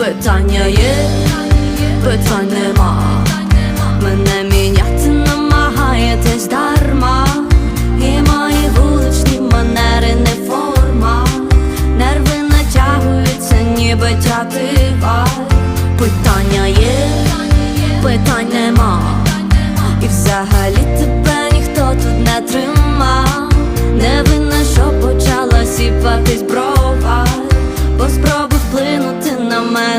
Питання є, питань нема. Мене міняти намагаєтесь дарма. І мої вуличні манери не форма. Нерви натягуються, ніби тятива. Питання є, питань нема. І взагалі тебе ніхто тут не тримав. Не винна, що почала сіпатись брова.